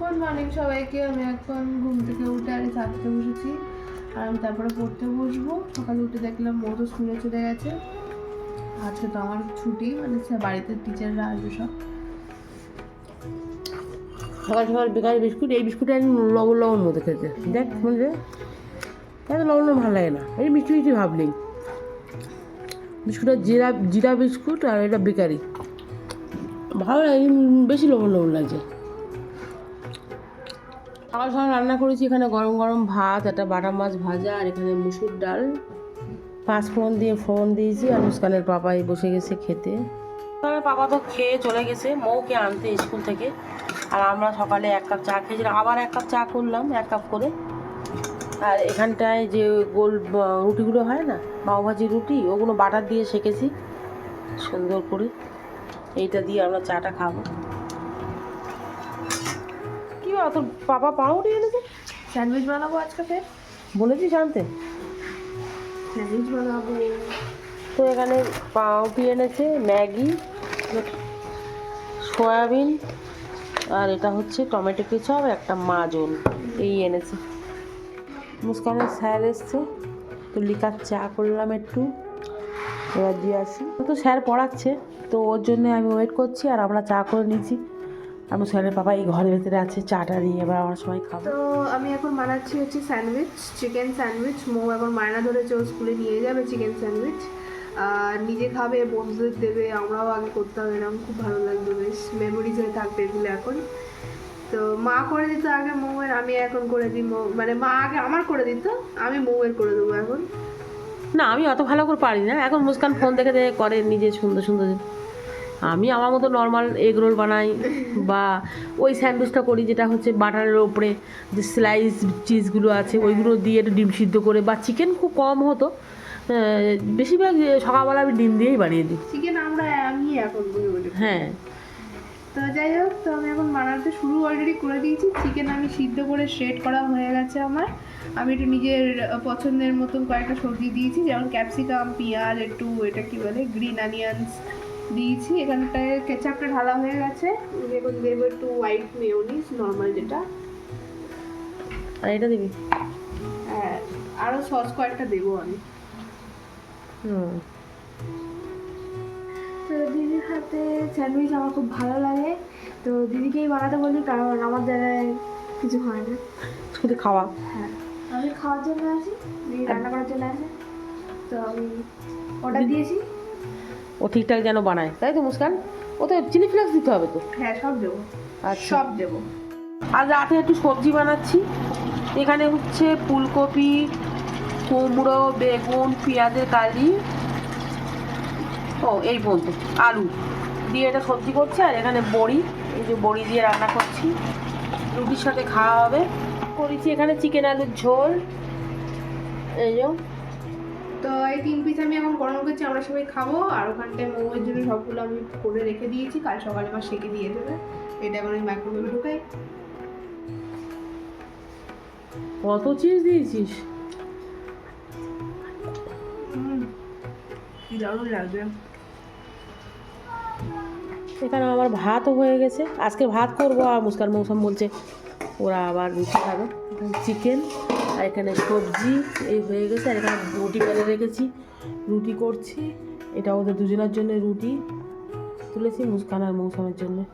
Good morning সবাইকে, আমি এখন ঘুম থেকে উঠে আর থাকতে বসেছি। আর আমি তারপরে পড়তে বসবো। সকালে উঠে দেখলাম মো তো স্কুলে চলে গেছে। আজকে তো আমার ছুটি মানে সে বাড়িতে টিচাররা আসবে সব। সকাল সকাল বেকারি বিস্কুট, এই বিস্কুট আমি লবণ লবণ মতো খেতে। দেখ বুঝলে এত লবণ ভালো লাগে না। এই মিষ্টি মিষ্টি ভাব নেই। বিস্কুটটা জিরা জিরা বিস্কুট আর এটা বেকারি। ভালো লাগে, বেশি লবণ লবণ লাগছে। সকাল সকাল রান্না করেছি, এখানে গরম গরম ভাত, একটা বাটা মাছ ভাজা, আর এখানে মুসুর ডাল। পাঁচ ফোড়ন দিয়ে ফোড়ন দিয়েছি, আর মুস্কানের পাপাই বসে গেছে খেতে। পাপা তো খেয়ে চলে গেছে, মৌকে আনতে স্কুল থেকে। আর আমরা সকালে এক কাপ চা খেয়েছিলাম, আবার এক কাপ চা করলাম, এক কাপ করে। আর এখানটায় যে গোল রুটিগুলো হয় না, পাওভাজি রুটি, ওগুলো বাটার দিয়ে সেকেছি, সুন্দর করে। এইটা দিয়ে আমরা চাটা খাব। বাবা তোর পাপা পাউরুটি এনেছে? স্যান্ডউইচ বানাবো আজকে ফের। বলেছিস আনতে? স্যান্ডউইচ বানাবো। তো এখানে পাউরুটি এনেছে ম্যাগি সয়াবিন আর এটা হচ্ছে টমেটো কেচাপ একটা মাজন। এই এনেছে। মুস্কানের স্যার এসছে। তো লিকার চা করলাম একটু। এবার দিয়ে আসি। তো স্যার পড়াচ্ছে তো ওর জন্য আমি ওয়েট করছি আর আমরা চা করে নিচ্ছি। আর মুস্কানের পাপা এই ঘরের ভেতরে আছে চাটা নিয়ে এবার আমার সবাই খাব। তো আমি এখন বানাচ্ছি হচ্ছে স্যান্ডউইচ চিকেন স্যান্ডউইচ। মো এখন মায়না ধরেছে ও স্কুলে নিয়ে যাবে চিকেন স্যান্ডউইচ। আর নিজে খাবে বন্ধুদের দেবে আমরাও আগে করতাম এরকম খুব ভালো লাগতো বেশ মেমোরিজ হয়ে থাকবে এগুলো এখন। তো মা করে দিত আগে মৌয়ের আমি এখন করে দিই মৌ মানে মা আগে আমার করে দিত আমি মৌয়ের করে দেবো এখন। না আমি অত ভালো করে পারি না। এখন মুস্কান ফোন দেখে দেখে করে নিজে সুন্দর সুন্দর আমি আমার মতো নর্মাল এগ রোল বানাই বা ওই স্যান্ডউইচটা করি যেটা হচ্ছে বাটারের ওপরে যে স্লাইস চিজগুলো আছে ওইগুলো দিয়ে একটু ডিম সিদ্ধ করে বা চিকেন খুব কম হতো। বেশিরভাগ সকালবেলা আমি ডিম দিয়েই বানিয়ে দিই। চিকেন আমরা আমি এখন বলি হ্যাঁ। তো যাই হোক তো আমি এখন বানাতে শুরু অলরেডি করে দিয়েছি। চিকেন আমি সিদ্ধ করে শেড করা হয়ে গেছে আমার। আমি একটু নিজের পছন্দের মতন কয়েকটা সবজি দিয়েছি যেমন ক্যাপসিকাম পেঁয়াজ একটু এটা কি বলে গ্রিন অনিয়ন্স দিয়েছি। এখানটায় কেচাপটা ঢালা হয়ে গেছে। এখন দেবো একটু হোয়াইট মেয়োনিজ নর্মাল যেটা। আর এটা দিবি? হ্যাঁ আরও সস কয়েকটা দেবো আমি। হুম। তো দিদির হাতে স্যান্ডউইচ আমার খুব ভালো লাগে। তো দিদিকেই বানাতে বলি কারণ আমার দ্বারায় কিছু হয় না। শুধু খাওয়া। হ্যাঁ আমি খাওয়ার জন্য আছি দিদি রান্না করার জন্য আছে। তো আমি অর্ডার দিয়েছি। ও ঠিকঠাক যেন বানায়। তাই তো মুস্কান? ও তো চিলি ফ্লেক্স দিতে হবে তো? হ্যাঁ সব দেবো। আচ্ছা। সব দেবো। আর রাতে একটু সবজি বানাচ্ছি। এখানে হচ্ছে ফুলকপি কুমড়ো বেগুন পেঁয়াজের কালি। ও এই পর্যন্ত। আলু। দিয়ে এটা সবজি করছি আর এখানে বড়ি। এই যে বড়ি দিয়ে রান্না করছি। রুটির সাথে খাওয়া হবে। করেছি এখানে চিকেন আলুর ঝোল। এই যে। তো এই তিন পিস আমি এখন গরম করছি আমরা সবাই খাব। আর ওখানটায় মোমোর জন্য সবগুলো আমি করে রেখে দিয়েছি কাল সকালে আমার সেকে দিয়ে দেবে। এটা এখন আমি মাইক্রোওয়েভে ঢুকাই। কত চিজ দিয়েছিস? দারুণ লাগবে। এখানে আমার ভাতও হয়ে গেছে। আজকে ভাত করব আর মুস্কান মৌসুম বলছে ওরা আবার রুটি খাবে। চিকেন আর এখানে সবজি, এই হয়ে গেছে। আর এখানে রুটি বেলে রেখেছি। রুটি করছি। এটা ওদের দুজনের জন্য রুটি। তুলেছি মুস্কান আর মৌসুমের জন্য।